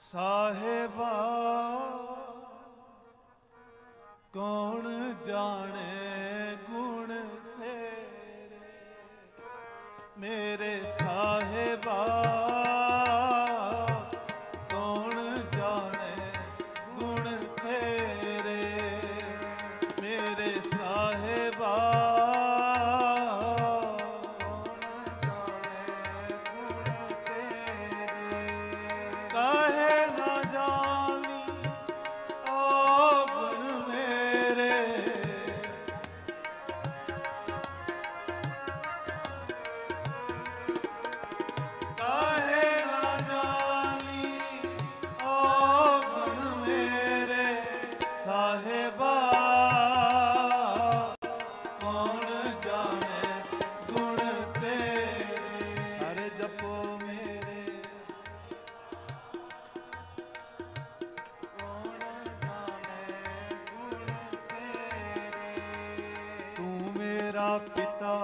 ਸਾਹਿਬਾ ਕੌਣ ਮੇਰਾ ਪਿਤਾ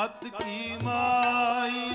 ਕਤ ਕੀ ਮਾਈ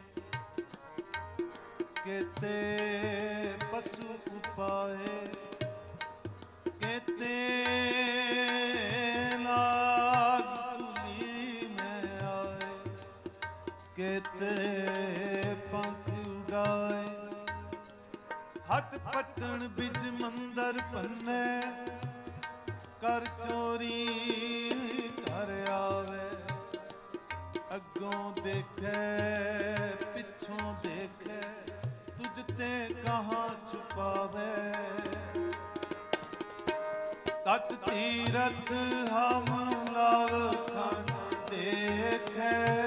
ਕਿਤੇ ਪਸੂ ਪਾਏ ਕਿਤੇ ਲਾਗ ਤੁਲੀ ਮੈਂ ਆਏ, ਕਿਤੇ ਪੰਖ ਉਡਾਏ। ਹਟ ਪਟਣ ਵਿੱਚ ਮੰਦਰ ਪੰਨੇ ਕਰ ਚੋਰੀ ਕਰ ਆਵੇ। ਅੱਗੋਂ ਦੇਖੇ ਪਿੱਛੋਂ ਦੇ ਤੇ ਕਹਾ ਛੁਪਾਵੇ। ਤਟ ਤੀਰਥ ਹਮ ਲਾਵ ਖੰਡ ਦੇਖੇ।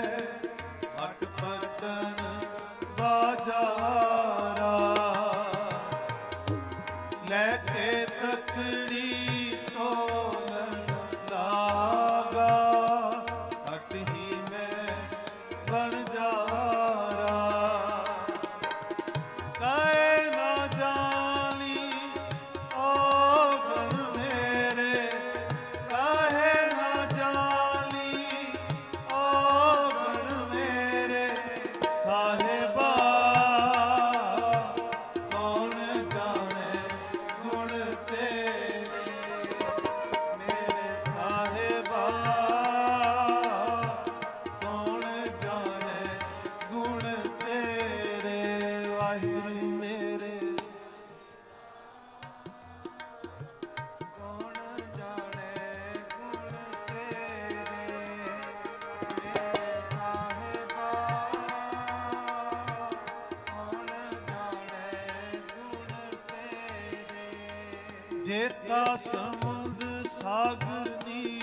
ਜੇਤਾ ਸਮੁੰਦ ਸਾਗਨੀ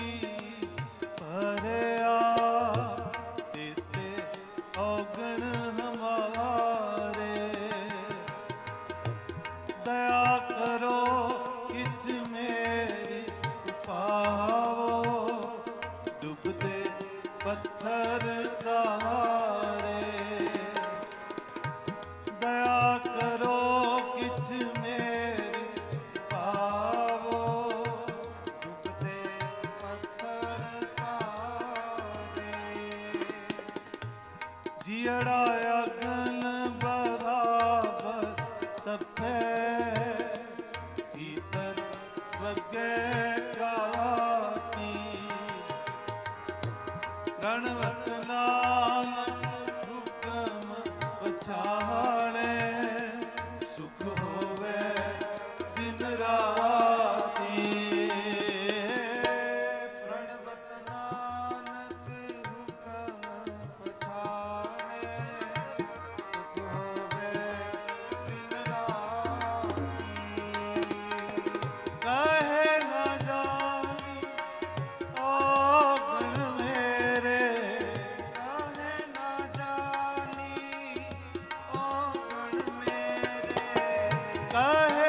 ਪਰਿਆ ਤੇਤੇ ਔਗਣ ਹਮਾਰੇ। ਦਇਆ ਕਰੋ ਕਿਛ ਮੇਰੀ ਪਾਵੋ ਡੁੱਬਦੇ ਪੱਥਰ ਜੀੜਾ ਅਗਨ 来。